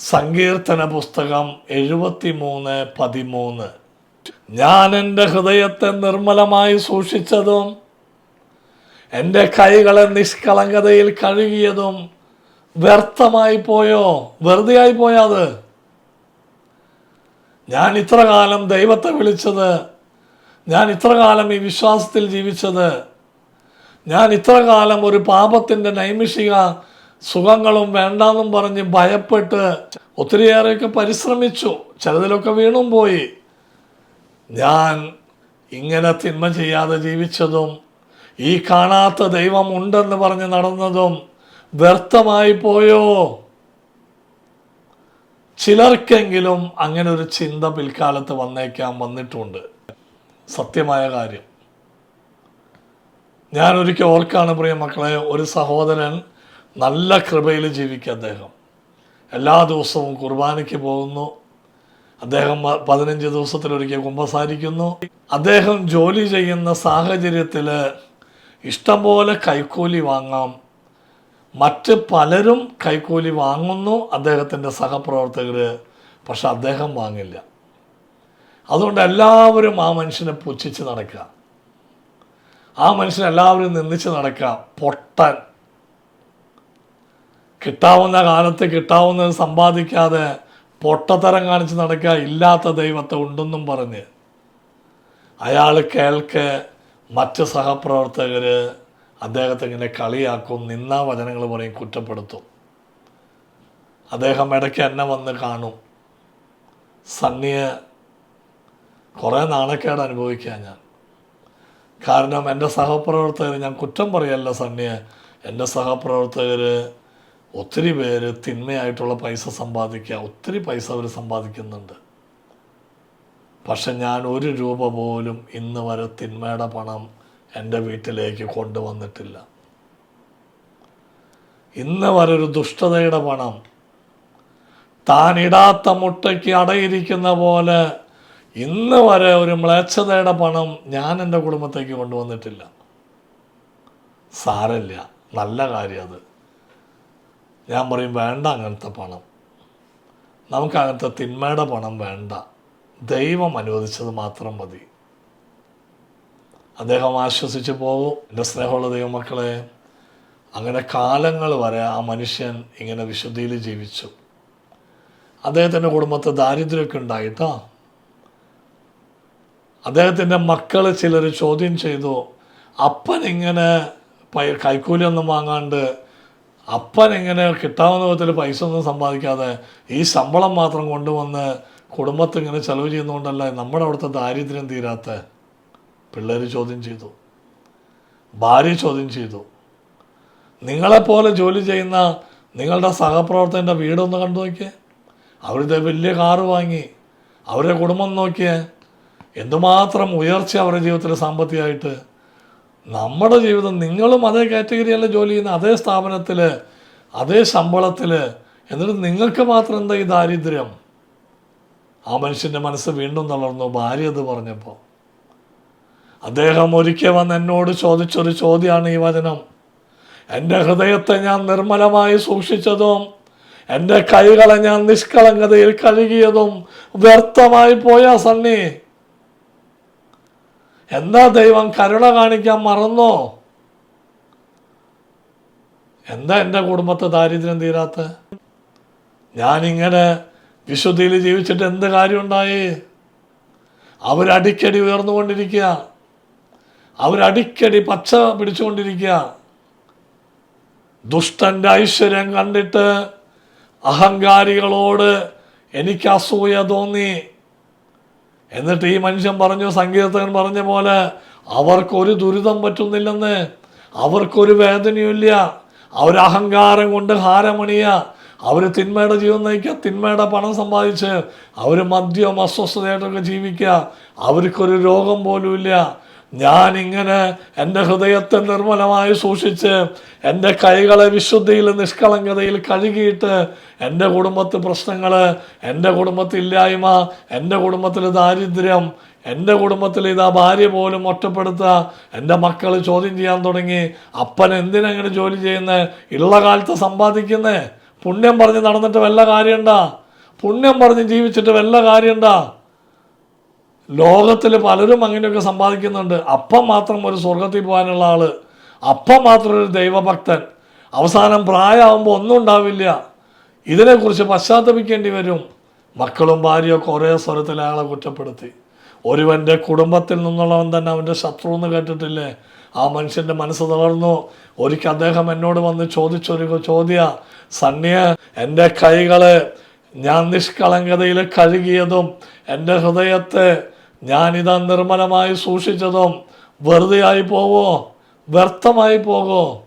സങ്കീർത്തന പുസ്തകം എഴുപത്തി മൂന്ന് പതിമൂന്ന്. ഞാൻ എന്റെ ഹൃദയത്തെ നിർമ്മലമായി സൂക്ഷിച്ചതും എന്റെ കൈകളെ നിഷ്കളങ്കതയിൽ കഴുകിയതും വ്യർത്ഥമായി പോയോ? വെറുതെ ആയി പോയോ ഞാൻ ഇത്ര കാലം ദൈവത്തെ വിളിച്ചത് ഞാൻ ഇത്ര കാലം ഈ വിശ്വാസത്തിൽ ജീവിച്ചത് ഞാൻ ഇത്ര കാലം ഒരു പാപത്തിന്റെ നൈമിഷിക സുഖങ്ങളും വേണ്ടാന്നും പറഞ്ഞ് ഭയപ്പെട്ട് ഒത്തിരിയേറെയൊക്കെ പരിശ്രമിച്ചു. ചിലതിലൊക്കെ വീണും പോയി. ഞാൻ ഇങ്ങനെ തിന്മ ചെയ്യാതെ ജീവിച്ചതും ഈ കാണാത്ത ദൈവം ഉണ്ടെന്ന് പറഞ്ഞ് നടന്നതും വ്യർത്ഥമായി പോയോ? ചിലർക്കെങ്കിലും അങ്ങനെ ഒരു ചിന്ത പിൽക്കാലത്ത് വന്നേക്കാൻ വന്നിട്ടുണ്ട്. സത്യമായ കാര്യം. ഞാൻ ഒരിക്കൽ ഓർക്കാണ് പ്രിയ മക്കളെ ഒരു സഹോദരൻ നല്ല കൃപയിൽ ജീവിക്കുക അദ്ദേഹം. എല്ലാ ദിവസവും കുർബാനയ്ക്ക് പോകുന്നു. അദ്ദേഹം പതിനഞ്ച് ദിവസത്തിലൊരിക്കൽ കുമ്പസാരിക്കുന്നു. അദ്ദേഹം ജോലി ചെയ്യുന്ന സാഹചര്യത്തിൽ ഇഷ്ടംപോലെ കൈക്കൂലി വാങ്ങാം. മറ്റ് പലരും കൈക്കൂലി വാങ്ങുന്നു അദ്ദേഹത്തിന്റെ സഹപ്രവർത്തകർ പക്ഷെ അദ്ദേഹം വാങ്ങില്ല. അതുകൊണ്ട് എല്ലാവരും ആ മനുഷ്യനെ പുച്ഛിച്ച് നടക്കുക. ആ മനുഷ്യനെ എല്ലാവരും നിന്ദിച്ച് നടക്കുക. പൊട്ടൻ. കിട്ടാവുന്ന കാലത്ത് കിട്ടാവുന്നത് സമ്പാദിക്കാതെ പൊട്ടത്തരം കാണിച്ച് നടക്കുക ഇല്ലാത്ത ദൈവത്തെ ഉണ്ടെന്നും പറഞ്ഞ് അയാൾ കേൾക്ക് മറ്റ് സഹപ്രവർത്തകർ അദ്ദേഹത്തെ ഇങ്ങനെ കളിയാക്കും നിന്നാ വചനങ്ങൾ പറയും കുറ്റപ്പെടുത്തും. അദ്ദേഹം ഇടയ്ക്ക് എന്നെ വന്ന് കാണും. സണ്ണിയെ കുറേ നാണക്കേട് അനുഭവിക്കുക ഞാൻ. കാരണം എന്റെ സഹപ്രവർത്തകർ ഞാൻ കുറ്റം പറയല്ല സണ്ണിയെ എന്റെ സഹപ്രവർത്തകർ ഒത്തിരി പേര് തിന്മയായിട്ടുള്ള പൈസ സമ്പാദിക്കുക ഒത്തിരി പൈസ അവർ സമ്പാദിക്കുന്നുണ്ട്. പക്ഷെ ഞാൻ ഒരു രൂപ പോലും ഇന്ന് വരെ തിന്മയുടെ പണം എന്റെ വീട്ടിലേക്ക് കൊണ്ടുവന്നിട്ടില്ല. ഇന്ന് വരെ ഒരു ദുഷ്ടതയുടെ പണം താനിടാത്ത മുട്ടയ്ക്ക് അടയിരിക്കുന്ന പോലെ ഇന്ന് വരെ ഒരു മ്ലേച്ഛതയുടെ പണം ഞാൻ എന്റെ കുടുംബത്തേക്ക് കൊണ്ടുവന്നിട്ടില്ല. സാരല്ല നല്ല കാര്യം അത്. ഞാൻ പറയും വേണ്ട അങ്ങനത്തെ പണം. നമുക്ക് അങ്ങനത്തെ തിന്മയുടെ പണം വേണ്ട. ദൈവം അനുവദിച്ചത് മാത്രം മതി. അദ്ദേഹം ആശ്വസിച്ച് പോകും എന്റെ സ്നേഹമുള്ള ദൈവമക്കളെ അങ്ങനെ കാലങ്ങൾ വരെ ആ മനുഷ്യൻ ഇങ്ങനെ വിശുദ്ധിയിൽ ജീവിച്ചു. അദ്ദേഹത്തിന്റെ കുടുംബത്തെ ദാരിദ്ര്യമൊക്കെ ഉണ്ടായിട്ടോ അദ്ദേഹത്തിന്റെ മക്കൾ ചിലർ ചോദ്യം ചെയ്തു അപ്പൻ ഇങ്ങനെ കൈക്കൂലി ഒന്നും വാങ്ങാണ്ട് അപ്പൻ എങ്ങനെ കിട്ടാവുന്ന വിധത്തിൽ പൈസ ഒന്നും സമ്പാദിക്കാതെ ഈ ശമ്പളം മാത്രം കൊണ്ടുവന്ന് കുടുംബത്തെ ഇങ്ങനെ ചെലവ് ചെയ്യുന്നതുകൊണ്ടല്ല നമ്മുടെ അവിടുത്തെ ദാരിദ്ര്യം തീരാത്ത? പിള്ളേർ ചോദ്യം ചെയ്തു. ഭാര്യ ചോദ്യം ചെയ്തു. നിങ്ങളെപ്പോലെ ജോലി ചെയ്യുന്ന നിങ്ങളുടെ സഹപ്രവർത്തകന്റെ വീടൊന്ന് കണ്ടു നോക്കിയേ. അവരുടെ വലിയ കാറ് വാങ്ങി അവരുടെ കുടുംബം നോക്കിയേ. എന്തുമാത്രം ഉയർച്ച അവരുടെ ജീവിതത്തിൽ സാമ്പത്തികമായിട്ട് നമ്മുടെ ജീവിതം നിങ്ങളും അതേ കാറ്റഗറിയല്ല ജോലി ചെയ്യുന്ന അതേ സ്ഥാപനത്തിൽ അതേ ശമ്പളത്തിൽ എന്നിട്ട് നിങ്ങൾക്ക് മാത്രം എന്താ ഈ ദാരിദ്ര്യം? ആ മനുഷ്യന്റെ മനസ്സ് വീണ്ടും തളർന്നു. ഭാര്യ അത് പറഞ്ഞപ്പോൾ അദ്ദേഹം ഒരിക്കൽ വന്ന് എന്നോട് ചോദിച്ചൊരു ചോദ്യമാണ് ഈ വചനം. എന്റെ ഹൃദയത്തെ ഞാൻ നിർമ്മലമായി സൂക്ഷിച്ചതും എന്റെ കൈകളെ ഞാൻ നിഷ്കളങ്കതയിൽ കഴുകിയതും വ്യർത്ഥമായി പോയാ സണ്ണി. എന്താ ദൈവം കരുണ കാണിക്കാൻ മറന്നോ? എന്താ എന്റെ കുടുംബത്തെ ദാരിദ്ര്യം തീരാത്ത? ഞാനിങ്ങനെ വിശുദ്ധിയിൽ ജീവിച്ചിട്ട് എന്ത് കാര്യമുണ്ടായി? അവരടിക്കടി ഉയർന്നുകൊണ്ടിരിക്കുക. അവരടിക്കടി പച്ച പിടിച്ചുകൊണ്ടിരിക്കുക. ദുഷ്ടന്റെ ഐശ്വര്യം കണ്ടിട്ട് അഹങ്കാരികളോട് എനിക്ക് അസൂയ തോന്നി. എന്നിട്ട് ഈ മനുഷ്യൻ പറഞ്ഞു സങ്കീർത്തകൻ പറഞ്ഞ പോലെ അവർക്കൊരു ദുരിതം പറ്റുന്നില്ലെന്ന്. അവർക്കൊരു വേദനയുമില്ല. അവർ അഹങ്കാരം കൊണ്ട് ഹാരമണിയ. അവർ തിന്മയുടെ ജീവൻ നയിക്കുക തിന്മയുടെ പണം സമ്പാദിച്ച്. അവർ മദ്യം അസ്വസ്ഥതയായിട്ടൊക്കെ ജീവിക്കുക. അവർക്കൊരു രോഗം പോലുമില്ല. ഞാൻ ഇങ്ങനെ എന്റെ ഹൃദയത്തെ നിർമ്മലമായി സൂക്ഷിച്ച് എന്റെ കൈകളെ വിശുദ്ധിയിൽ നിഷ്കളങ്കതയിൽ കഴുകിയിട്ട് എന്റെ കുടുംബത്തിൽ പ്രശ്നങ്ങൾ എന്റെ കുടുംബത്തിൽ ഇല്ലായ്മ എന്റെ കുടുംബത്തിൽ ദാരിദ്ര്യം എന്റെ കുടുംബത്തിൽ ഇതാ ഭാര്യ പോലും ഒറ്റപ്പെടുത്തുക എന്റെ മക്കൾ ചോദ്യം ചെയ്യാൻ തുടങ്ങി. അപ്പൻ എന്തിനങ്ങനെ ജോലി ചെയ്യുന്നത് ഉള്ള കാലത്ത് സമ്പാദിക്കുന്നേ? പുണ്യം പറഞ്ഞ് നടന്നിട്ട് വല്ല കാര്യമുണ്ടാ? പുണ്യം പറഞ്ഞ് ജീവിച്ചിട്ട് വല്ല കാര്യമുണ്ടാ? ലോകത്തിൽ പലരും അങ്ങനെയൊക്കെ സമ്പാദിക്കുന്നുണ്ട്. അപ്പം മാത്രം ഒരു സ്വർഗത്തിൽ പോകാനുള്ള ആൾ അപ്പം മാത്രം ഒരു ദൈവഭക്തൻ. അവസാനം പ്രായമാകുമ്പോൾ ഒന്നും ഉണ്ടാവില്ല. ഇതിനെക്കുറിച്ച് പശ്ചാത്തപിക്കേണ്ടി വരും. മക്കളും ഭാര്യയൊക്കെ ഒരേ സ്വരത്തിൽ അയാളെ കുറ്റപ്പെടുത്തി. ഒരുവന്റെ കുടുംബത്തിൽ നിന്നുള്ളവൻ തന്നെ അവന്റെ ശത്രു എന്ന് കേട്ടിട്ടില്ലേ? ആ മനുഷ്യന്റെ മനസ്സ് തളർന്നു. ഒരിക്കൽ അദ്ദേഹം എന്നോട് വന്ന് ചോദിച്ചൊരു ചോദ്യ. സണ്ണിയ എന്റെ കൈകളെ ഞാൻ നിഷ്കളങ്കതയിൽ കഴുകിയതും എന്റെ ഹൃദയത്തെ ഞാനിതാ നിർമ്മലമായി സൂക്ഷിച്ചതും വെറുതെ ആയി പോവോ? വ്യർത്ഥമായി പോകോ?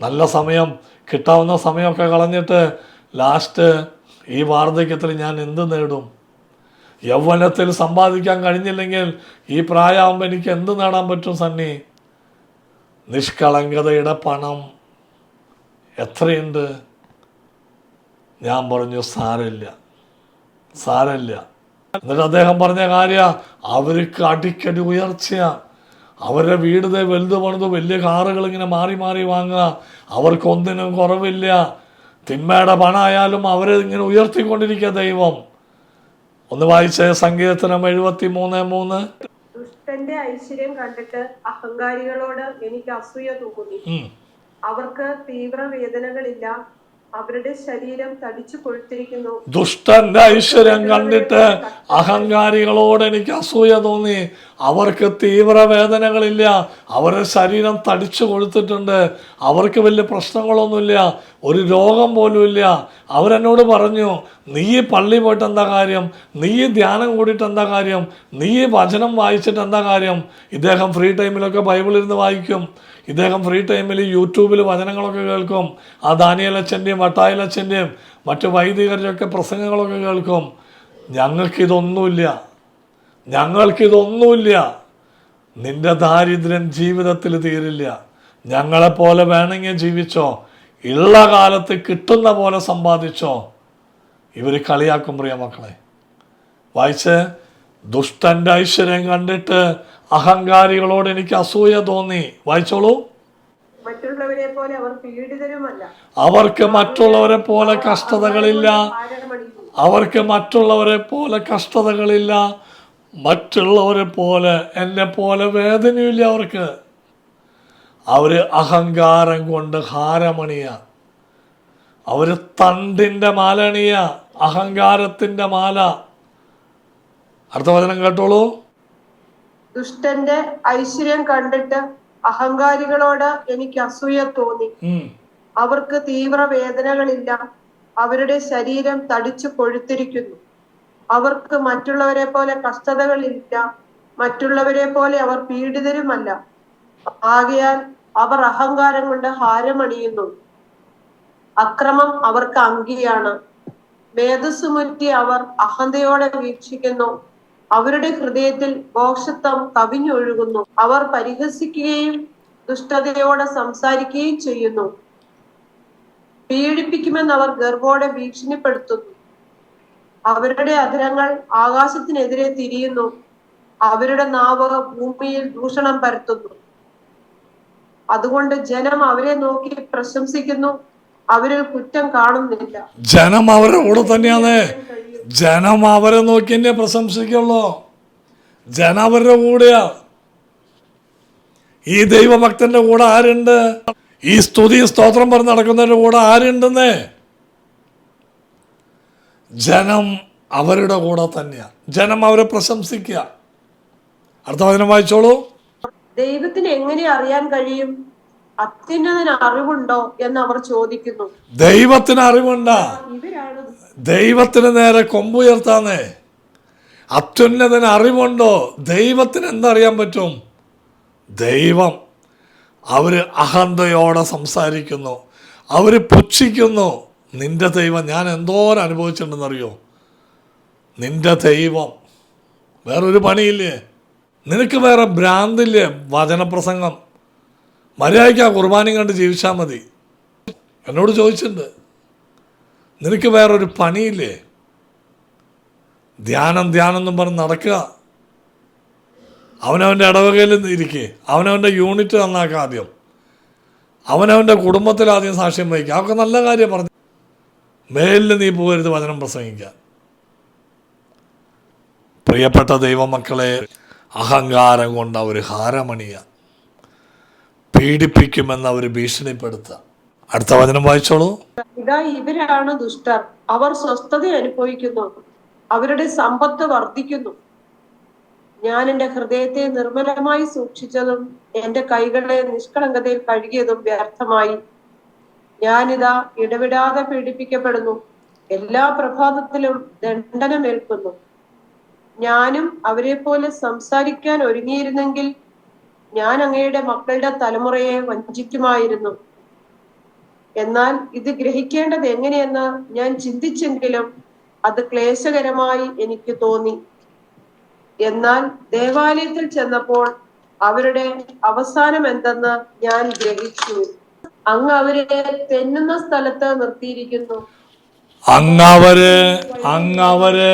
നല്ല സമയം കിട്ടാവുന്ന സമയമൊക്കെ കളഞ്ഞിട്ട് ലാസ്റ്റ് ഈ വാർദ്ധക്യത്തിൽ ഞാൻ എന്ത് നേടും? യൗവനത്തിൽ സമ്പാദിക്കാൻ കഴിഞ്ഞില്ലെങ്കിൽ ഈ പ്രായമാകുമ്പോൾ എനിക്ക് എന്ത് നേടാൻ പറ്റും സണ്ണി? നിഷ്കളങ്കതയുടെ പണം. എത്രയുണ്ട്? ഞാൻ പറഞ്ഞു സാരമില്ല. സാരമില്ല. എന്നിട്ട് അദ്ദേഹം പറഞ്ഞ കാര്യ അവർക്ക് അടിക്കടി ഉയർച്ചയാണ് അവരുടെ വീട് വലുത് പണിത് വലിയ കാറുകൾ ഇങ്ങനെ മാറി മാറി വാങ്ങുക. അവർക്കൊന്നിനും കുറവില്ല. തിന്മയുടെ പണമായാലും അവരെ ഇങ്ങനെ ഉയർത്തിക്കൊണ്ടിരിക്കുക ദൈവം. ഒന്ന് വായിച്ച സങ്കീർത്തനം എഴുപത്തി മൂന്ന്. മൂന്ന് ദുഷ്ടന്റെ ഐശ്വര്യം കണ്ടിട്ട് അഹങ്കാരികളോട് എനിക്ക് അസൂയ തോന്നി. അവർക്ക് തീവ്ര വേദനകളില്ല അവരുടെ ശരീരം തടിച്ചു കൊഴുത്തിരിക്കുന്നു ദുഷ്ടന്റെ ഐശ്വര്യം കണ്ടിട്ട് അഹങ്കാരികളോട് എനിക്ക് അസൂയ തോന്നി. അവർക്ക് തീവ്ര വേദനകളില്ല അവരുടെ ശരീരം തടിച്ചു കൊഴുത്തിട്ടുണ്ട് അവർക്ക് വലിയ പ്രശ്നങ്ങളൊന്നുമില്ല. ഒരു രോഗം പോലുമില്ല അവരെന്നോട് പറഞ്ഞു നീ പള്ളി പോയിട്ട് എന്താ കാര്യം? നീ ധ്യാനം കൂടിയിട്ട് എന്താ കാര്യം? നീ വചനം വായിച്ചിട്ട് എന്താ കാര്യം? ഇദ്ദേഹം ഫ്രീ ടൈമിലൊക്കെ ബൈബിൾ ഇരുന്ന് വായിക്കും. ഇദ്ദേഹം ഫ്രീ ടൈമിൽ യൂട്യൂബിൽ വചനങ്ങളൊക്കെ കേൾക്കും. ആ ദാനിയലച്ഛന്റെയും വട്ടായലച്ഛന്റെയും മറ്റു വൈദികരുടെയൊക്കെ പ്രസംഗങ്ങളൊക്കെ കേൾക്കും. ഞങ്ങൾക്കിതൊന്നുമില്ല. ഞങ്ങൾക്കിതൊന്നുമില്ല. നിന്റെ ദാരിദ്ര്യം ജീവിതത്തിൽ തീരില്ല. ഞങ്ങളെപ്പോലെ വേണമെങ്കിൽ ജീവിച്ചോ? ഉള്ള കാലത്ത് കിട്ടുന്ന പോലെ സമ്പാദിച്ചോ? ഇവർ കളിയാക്കും പ്രിയ മക്കളെ. വായിച്ച് ദുഷ്ടന്റെ ഐശ്വര്യം കണ്ടിട്ട് അഹങ്കാരികളോട് എനിക്ക് അസൂയ തോന്നി. വായിച്ചോളൂ. മറ്റുള്ളവരെ പോലെ അവർ പീഡിതരുമല്ല. അവർക്ക് മറ്റുള്ളവരെ പോലെ കഷ്ടതകളില്ല. അവർക്ക് മറ്റുള്ളവരെ പോലെ കഷ്ടതകളില്ല. മറ്റുള്ളവരെ പോലെ എന്നെ പോലെ വേദനയില്ല അവർക്ക്. അവർ അഹങ്കാരം കൊണ്ട് ഹാരമണിയ. അവർ തണ്ടിന്റെ മാലണിയ അഹങ്കാരത്തിന്റെ മാല. അർത്ഥവചനം വചനം കേട്ടോളൂ. ദുഷ്ടന്റെ ഐശ്വര്യം കണ്ടിട്ട് അഹങ്കാരികളോട് എനിക്ക് അസൂയ തോന്നി. അവർക്ക് തീവ്ര വേദനകളില്ല അവരുടെ ശരീരം തടിച്ചു കൊഴുത്തിരിക്കുന്നു. അവർക്ക് മറ്റുള്ളവരെ പോലെ കഷ്ടതകളില്ല. മറ്റുള്ളവരെ പോലെ അവർ പീഡിതരുമല്ല. ആകയാൽ അവർ അഹങ്കാരം കൊണ്ട് ഹാരമണിയുന്നു. അക്രമം അവർക്ക് അങ്കിയാണ്. മേധസ്സുമുറ്റി അവർ അഹന്തയോടെ വീക്ഷിക്കുന്നു. അവരുടെ ഹൃദയത്തിൽ മോക്ഷത്വം കവിഞ്ഞൊഴുകുന്നു. അവർ പരിഹസിക്കുകയും ദുഷ്ടതയോടെ സംസാരിക്കുകയും ചെയ്യുന്നു. പീഡിപ്പിക്കുമെന്ന് അവർ ഗർഭോടെ ഭീഷണിപ്പെടുത്തുന്നു. അവരുടെ അധരങ്ങൾ ആകാശത്തിനെതിരെ തിരിയുന്നു. അവരുടെ നാവ് ഭൂമിയിൽ ദൂഷണം പരത്തുന്നു. അതുകൊണ്ട് ജനം അവരെ നോക്കി പ്രശംസിക്കുന്നു. അവരിൽ കുറ്റം കാണുന്നില്ല. ജനം അവരുടെ കൂടെ തന്നെയാണ്. ജനം അവരെ നോക്കി തന്നെ പ്രശംസിക്കുള്ളൂ. ജനം അവരുടെ കൂടെയാ. ഈ ദൈവഭക്തന്റെ കൂടെ ആരുണ്ട്? ഈ സ്തുതി സ്തോത്രം പറഞ്ഞ് നടക്കുന്നവരുടെ കൂടെ ആരുണ്ടെന്നേ? ജനം അവരുടെ കൂടെ തന്നെയാ. ജനം അവരെ പ്രശംസിക്കുക. അടുത്ത വചനം വായിച്ചോളൂ. ദൈവത്തിന് എങ്ങനെ അറിയാൻ കഴിയും? അത്യുന്നതന് അറിവുണ്ടോ എന്ന് അവർ ചോദിക്കുന്നു. ദൈവത്തിന് അറിവുണ്ടാ. ദൈവത്തിന് നേരെ കൊമ്പുയർത്താന്നേ. അത്യുന്നതന് അറിവുണ്ടോ? ദൈവത്തിന് എന്തറിയാൻ പറ്റും? ദൈവം. അവർ അഹന്തയോടെ സംസാരിക്കുന്നു. അവർ പുച്ഛിക്കുന്നു നിന്റെ ദൈവം ഞാൻ എന്തോരം അനുഭവിച്ചിട്ടുണ്ടെന്നറിയോ? നിന്റെ ദൈവം. വേറൊരു പണിയില്ലേ? നിനക്ക് വേറെ ഭ്രാന്തില്ലേ വചനപ്രസംഗം. മര്യാദയ്ക്ക് ആ കുർബാനയും കണ്ട് ജീവിച്ചാൽ മതി. എന്നോട് ചോദിച്ചിട്ടുണ്ട്. നിനക്ക് വേറൊരു പണിയില്ലേ? ധ്യാനം ധ്യാനം എന്നും പറഞ്ഞ് നടക്കുക. അവനവന്റെ ഇടവകയിൽ ഇരിക്കേ. അവനവന്റെ യൂണിറ്റ് നന്നാക്കുക ആദ്യം. അവനവന്റെ കുടുംബത്തിൽ ആദ്യം സാക്ഷ്യം വഹിക്കുക. അതൊക്കെ നല്ല കാര്യം പറഞ്ഞു. മേലിൽ നീ പോകരുത് വചനം പ്രസംഗിക്കാൻ. പ്രിയപ്പെട്ട ദൈവമക്കളെ അഹങ്കാരം കൊണ്ട് അവർ ഹാരമണിയ. പീഡിപ്പിക്കുമെന്ന് അവർ ഭീഷണിപ്പെടുത്തുക. അടുത്ത വചനം വായിച്ചോളൂ. ഇതാ ഇവരാണ് ദുഷ്ടർ. അവർ സ്വസ്ഥത അനുഭവിക്കുന്നു. അവരുടെ സമ്പത്ത് വർദ്ധിക്കുന്നു. ഞാൻ എന്റെ ഹൃദയത്തെ നിർമ്മലമായി സൂക്ഷിച്ചതും എന്റെ കൈകളെ നിഷ്കളങ്കതയിൽ കഴുകിയതും വ്യർത്ഥമായി. ഞാനിതാ ഇടവിടാതെ പീഡിപ്പിക്കപ്പെടുന്നു. എല്ലാ പ്രഭാതത്തിലും ദണ്ഡനമേൽക്കുന്നു. ഞാനും അവരെ പോലെ സംസാരിക്കാൻ ഒരുങ്ങിയിരുന്നെങ്കിൽ ഞാൻ അങ്ങയുടെ മക്കളുടെ തലമുറയെ വഞ്ചിക്കുമായിരുന്നു. എന്നാൽ ഇത് ഗ്രഹിക്കേണ്ടത് എങ്ങനെയെന്ന് ഞാൻ ചിന്തിച്ചെങ്കിലും അത് ക്ലേശകരമായി എനിക്ക് തോന്നി. എന്നാൽ ദേവാലയത്തിൽ ചെന്നപ്പോൾ അവരുടെ അവസാനം എന്തെന്ന് ഞാൻ ഗ്രഹിച്ചു. അങ്ങ് അവരെ തെന്നുന്ന സ്ഥലത്ത് നിർത്തിയിരിക്കുന്നു. അങ്ങവര് അങ്ങവര്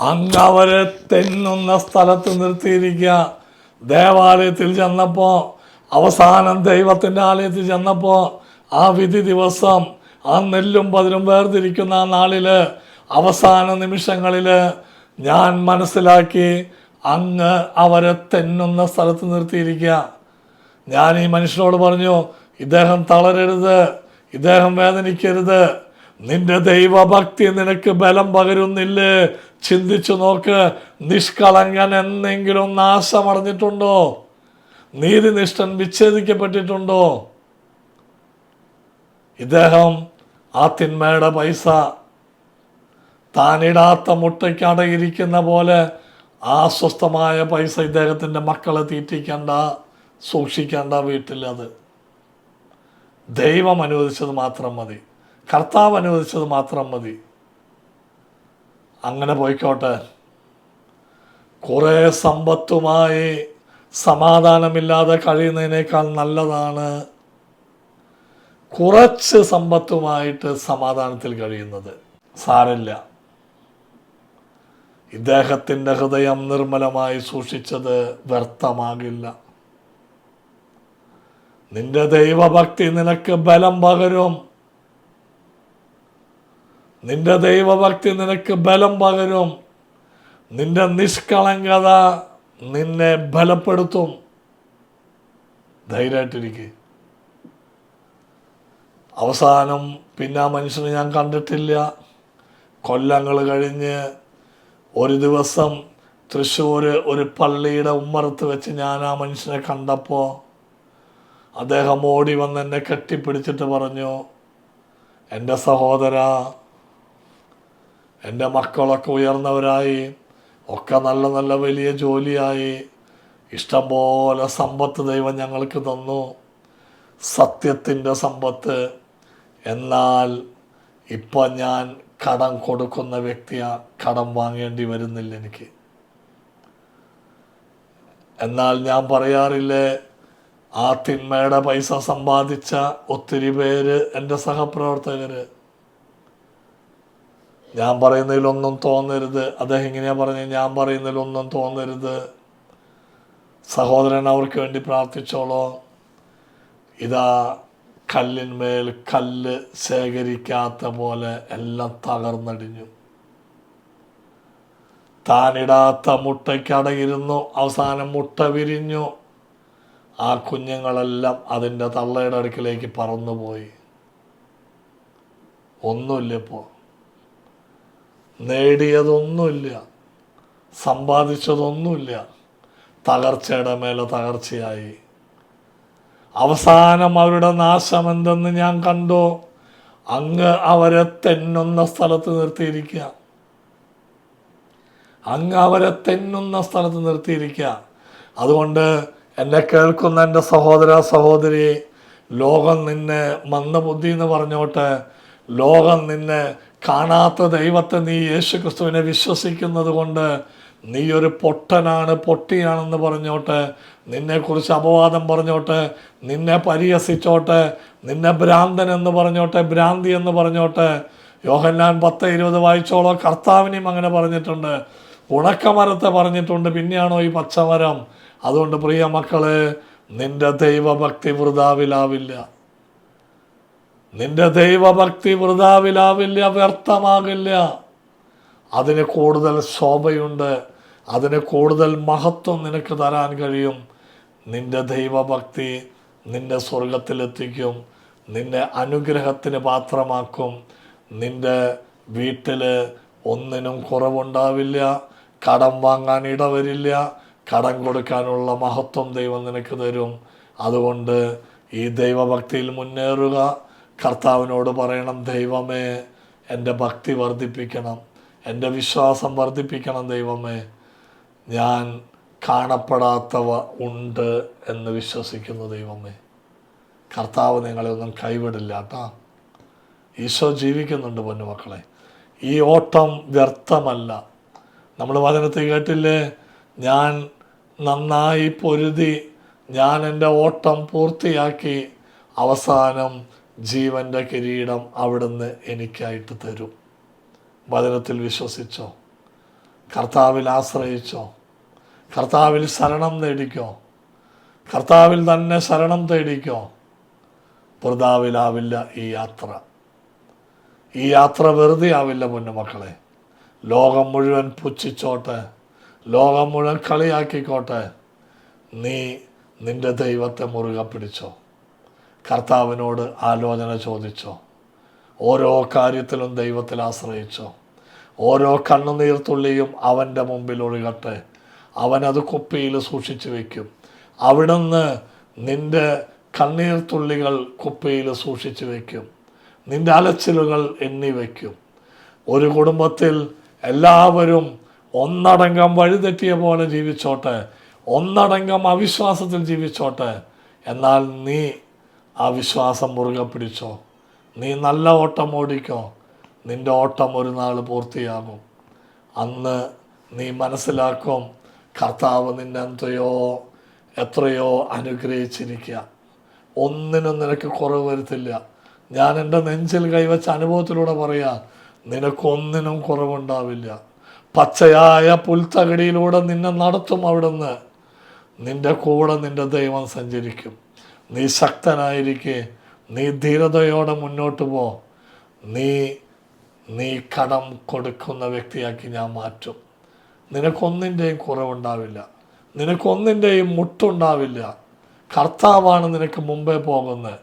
അങ്ങവര് തെന്നുന്ന സ്ഥലത്ത് നിർത്തിയിരിക്കുക ദേവാലയത്തിൽ ചെന്നപ്പോൾ അവസാനം ദൈവത്തിന്റെ ആലയത്തിൽ ചെന്നപ്പോൾ ആ വിധി ദിവസം ആ നെല്ലും പതിരും വേർതിരിക്കുന്ന ആ നാളിൽ അവസാന നിമിഷങ്ങളിൽ ഞാൻ മനസ്സിലാക്കി അങ്ങ് അവരെ തെന്നുന്ന സ്ഥലത്ത് നിർത്തിയിരിക്കുക ഞാൻ ഈ മനുഷ്യനോട് പറഞ്ഞു ഇദ്ദേഹം തളരരുത് ഇദ്ദേഹം വേദനിക്കരുത് നിന്റെ ദൈവഭക്തി നിനക്ക് ബലം പകരുന്നില്ലേ? ചിന്തിച്ചു നോക്ക് നിഷ്കളങ്കൻ എന്തെങ്കിലും നാശമടഞ്ഞിട്ടുണ്ടോ നീതിനിഷ്ഠൻ വിച്ഛേദിക്കപ്പെട്ടിട്ടുണ്ടോ? ഇദ്ദേഹം ആ തിന്മയുടെ പൈസ താനിടാത്ത മുട്ടയ്ക്ക് അടയിരിക്കുന്ന പോലെ ആസ്വസ്ഥമായ പൈസ ഇദ്ദേഹത്തിന്റെ മക്കളെ തീറ്റിക്കണ്ട സൂക്ഷിക്കേണ്ട വീട്ടിൽ അത് ദൈവം അനുവദിച്ചത് മാത്രം മതി. കർത്താവ് അനുവദിച്ചത് മാത്രം മതി. അങ്ങനെ പോയിക്കോട്ടെ. കുറേ സമ്പത്തുമായി സമാധാനമില്ലാതെ കഴിയുന്നതിനേക്കാൾ നല്ലതാണ് കുറച്ച് സമ്പത്തുമായിട്ട് സമാധാനത്തിൽ കഴിയുന്നത്. സാരല്ല ഇദ്ദേഹത്തിന്റെ ഹൃദയം നിർമ്മലമായി സൂക്ഷിച്ചത് വ്യർത്ഥമാകില്ല. നിന്റെ ദൈവഭക്തി നിനക്ക് ബലം പകരും. നിന്റെ ദൈവഭക്തി നിനക്ക് ബലം പകരും. നിന്റെ നിഷ്കളങ്കത നിന്നെ ബലപ്പെടുത്തും. ധൈര്യമായിട്ടിരിക്കുക അവസാനം പിന്നെ ആ മനുഷ്യനെ ഞാൻ കണ്ടിട്ടില്ല. കൊല്ലങ്ങൾ കഴിഞ്ഞ് ഒരു ദിവസം തൃശ്ശൂർ ഒരു പള്ളിയുടെ ഉമ്മറത്ത് വെച്ച് ഞാൻ ആ മനുഷ്യനെ കണ്ടപ്പോൾ അദ്ദേഹം ഓടി വന്ന് എന്നെ കെട്ടിപ്പിടിച്ചിട്ട് പറഞ്ഞു എന്റെ സഹോദര എന്റെ മക്കളൊക്കെ ഉയർന്നവരായി ഒക്കെ നല്ല നല്ല വലിയ ജോലിയായി. ഇഷ്ടംപോലെ സമ്പത്ത് ദൈവം ഞങ്ങൾക്ക് തന്നു. സത്യത്തിന്റെ സമ്പത്ത്. എന്നാൽ ഇപ്പം ഞാൻ കടം കൊടുക്കുന്ന വ്യക്തിയാ കടം വാങ്ങേണ്ടി വരുന്നില്ല എനിക്ക്. എന്നാൽ ഞാൻ പറയാറില്ലേ ആ തിന്മയുടെ പൈസ സമ്പാദിച്ച ഒത്തിരി പേര് എന്റെ സഹപ്രവർത്തകര്. ഞാൻ പറയുന്നതിലൊന്നും തോന്നരുത്. അദ്ദേഹം ഇങ്ങനെയാ പറഞ്ഞത്? ഞാൻ പറയുന്നതിലൊന്നും തോന്നരുത്. സഹോദരൻ അവർക്ക് വേണ്ടി പ്രാർത്ഥിച്ചോളോ. ഇതാ കല്ലിന്മേൽ കല്ല് ശേഖരിക്കാത്ത പോലെ എല്ലാം തകർന്നടിഞ്ഞു. താനിടാത്ത മുട്ടയ്ക്കടയിരുന്നു. അവസാനം മുട്ട വിരിഞ്ഞു. ആ കുഞ്ഞുങ്ങളെല്ലാം അതിന്റെ തള്ളയുടെ അടുക്കിലേക്ക് പറന്നുപോയി. ഒന്നുമില്ല ഇപ്പോൾ നേടിയതൊന്നുമില്ല. സമ്പാദിച്ചതൊന്നുമില്ല. തകർച്ചയുടെ മേലെ തകർച്ചയായി. അവസാനം അവരുടെ നാശം എന്തെന്ന് ഞാൻ കണ്ടോ? അങ്ങ് അവരെ തെന്നുന്ന സ്ഥലത്ത് നിർത്തിയിരിക്കുക. അങ്ങ് അവരെ തെന്നുന്ന സ്ഥലത്ത് നിർത്തിയിരിക്കുക. അതുകൊണ്ട് എന്നെ കേൾക്കുന്ന എന്റെ സഹോദര സഹോദരി ലോകം നിന്നെ മന്ദബുദ്ധി എന്ന് പറഞ്ഞോട്ടെ ലോകം നിന്നെ കാണാത്ത ദൈവത്തെ നീ യേശു ക്രിസ്തുവിനെ വിശ്വസിക്കുന്നത് കൊണ്ട് നീ ഒരു പൊട്ടനാണ് പൊട്ടിയാണെന്ന് പറഞ്ഞോട്ട് നിന്നെക്കുറിച്ച് അപവാദം പറഞ്ഞോട്ട് നിന്നെ പരിഹസിച്ചോട്ടെ നിന്നെ ഭ്രാന്തൻ എന്ന് പറഞ്ഞോട്ടെ ഭ്രാന്തി എന്ന് പറഞ്ഞോട്ടെ യോഹന്നാൻ പത്ത് ഇരുപത് വായിച്ചോളോ കർത്താവിനെയും അങ്ങനെ പറഞ്ഞിട്ടുണ്ട്. ഉണക്കമരത്തെ പറഞ്ഞിട്ടുണ്ട് പിന്നെയാണോ ഈ പച്ചമരം? അതുകൊണ്ട് പ്രിയ മക്കളെ നിന്റെ ദൈവഭക്തി വൃതാവിലാവില്ല നിന്റെ ദൈവഭക്തി വൃതാവിലാവില്ല വ്യർത്ഥമാകില്ല. അതിന് കൂടുതൽ ശോഭയുണ്ട് അതിന് കൂടുതൽ മഹത്വം നിനക്ക് തരാൻ കഴിയും. നിന്റെ ദൈവഭക്തി നിന്റെ സ്വർഗത്തിലെത്തിക്കും നിന്നെ അനുഗ്രഹത്തിന് പാത്രമാക്കും. നിന്റെ വീട്ടിൽ ഒന്നിനും കുറവുണ്ടാവില്ല കടം വാങ്ങാൻ ഇടവരില്ല കടം കൊടുക്കാനുള്ള മഹത്വം ദൈവം നിനക്ക് തരും. അതുകൊണ്ട് ഈ ദൈവഭക്തിയിൽ മുന്നേറുക കർത്താവിനോട് പറയണം ദൈവമേ എന്റെ ഭക്തി വർദ്ധിപ്പിക്കണം എന്റെ വിശ്വാസം വർദ്ധിപ്പിക്കണം ദൈവമേ. ഞാൻ കാണപ്പെടാത്തവ ഉണ്ട് എന്ന് വിശ്വസിക്കുന്നു ദൈവമേ. കർത്താവ് നിങ്ങളെ ഒന്നും കൈവിടില്ല കേട്ടോ. ഈശോ ജീവിക്കുന്നുണ്ട് പൊന്നുമക്കളെ ഈ ഓട്ടം വ്യർത്ഥമല്ല. നമ്മൾ വചനത്തിൽ കേട്ടില്ലേ? ഞാൻ നന്നായി പൊരുതി ഞാൻ എന്റെ ഓട്ടം പൂർത്തിയാക്കി അവസാനം ജീവന്റെ കിരീടം അവിടുന്ന് എനിക്കായിട്ട് തരും. വചനത്തിൽ വിശ്വസിച്ചോ? കർത്താവിൽ ആശ്രയിച്ചോ? കർത്താവിൽ ശരണം നേടിക്കോ? കർത്താവിൽ തന്നെ ശരണം തേടിക്കോ? വൃതാവിലാവില്ല ഈ യാത്ര. ഈ യാത്ര വെറുതെ ആവില്ല മുന്നു മക്കളെ. ലോകം മുഴുവൻ പുച്ഛിച്ചോട്ടെ. ലോകം മുഴുവൻ കളിയാക്കിക്കോട്ടെ. നീ നിന്റെ ദൈവത്തെ മുറുകെ പിടിച്ചോ. കർത്താവിനോട് ആലോചന ചോദിച്ചോ? ഓരോ കാര്യത്തിലും ദൈവത്തിൽ ആശ്രയിച്ചോ? ഓരോ കണ്ണുനീർത്തുള്ളിയും അവന്റെ മുമ്പിൽ ഒഴുകട്ടെ. അവനത് കുപ്പിയിൽ സൂക്ഷിച്ചു വയ്ക്കും. അവിടുന്ന് നിന്റെ കണ്ണീർത്തുള്ളികൾ കുപ്പിയിൽ സൂക്ഷിച്ചു വയ്ക്കും. നിന്റെ അലച്ചിലുകൾ എണ്ണി വയ്ക്കും. ഒരു കുടുംബത്തിൽ എല്ലാവരും ഒന്നടങ്കം വഴിതെറ്റിയ പോലെ ജീവിച്ചോട്ടെ. ഒന്നടങ്കം അവിശ്വാസത്തിൽ ജീവിച്ചോട്ടെ. എന്നാൽ നീ ആ വിശ്വാസം മുറുകെ പിടിച്ചോ. നീ നല്ല ഓട്ടം ഓടിക്കോ. നിന്റെ ഓട്ടം ഒരു നാൾ പൂർത്തിയാകും. അന്ന് നീ മനസ്സിലാക്കും കർത്താവ് നിന്നെ എന്തോയോ എത്രയോ അനുഗ്രഹിച്ചിരിക്കുക. ഒന്നിനും നിനക്ക് കുറവ് വരുത്തില്ല. ഞാൻ എന്റെ നെഞ്ചിൽ കൈവച്ച അനുഭവത്തിലൂടെ പറയാം നിനക്കൊന്നിനും കുറവുണ്ടാവില്ല. പച്ചയായ പുൽത്തകടിയിലൂടെ നിന്നെ നടത്തും അവിടുന്ന്. നിന്റെ കൂടെ നിന്റെ ദൈവം സഞ്ചരിക്കും. നീ ശക്തനായിരിക്കെ. നീ ധീരതയോടെ മുന്നോട്ട് പോ. നീ നീ കടം കൊടുക്കുന്ന വ്യക്തിയാക്കി ഞാൻ മാറ്റും. നിനക്കൊന്നിന്റെയും കുറവുണ്ടാവില്ല. നിനക്കൊന്നിന്റെയും മുട്ടുണ്ടാവില്ല. കർത്താവാണ് നിനക്ക് മുമ്പേ പോകുന്നത്.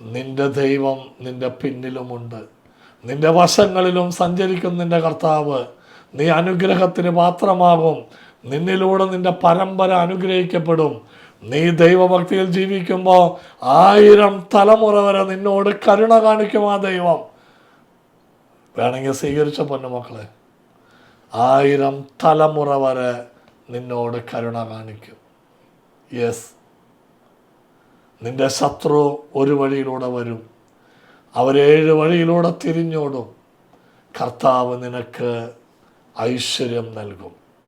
നിന്റെ ദൈവം നിന്റെ പിന്നിലുമുണ്ട്. നിന്റെ വശങ്ങളിലും സഞ്ചരിക്കും നിന്റെ കർത്താവ് നീ അനുഗ്രഹത്തിന് പാത്രമാകും നിന്നിലൂടെ നിന്റെ പരമ്പര അനുഗ്രഹിക്കപ്പെടും. നീ ദൈവഭക്തിയിൽ ജീവിക്കുമ്പോൾ ആയിരം തലമുറ വരെ നിന്നോട് കരുണ കാണിക്കും ആ ദൈവം. വേണമെങ്കിൽ സ്വീകരിച്ച പൊന്നുമക്കളെ. ആയിരം തലമുറ വരെ നിന്നോട് കരുണ കാണിക്കും. യെസ് നിന്റെ ശത്രു ഒരു വഴിയിലൂടെ വരും. അവരേഴ് വഴിയിലൂടെ തിരിഞ്ഞോടും. കർത്താവ് നിനക്ക് ഐശ്വര്യം നൽകും.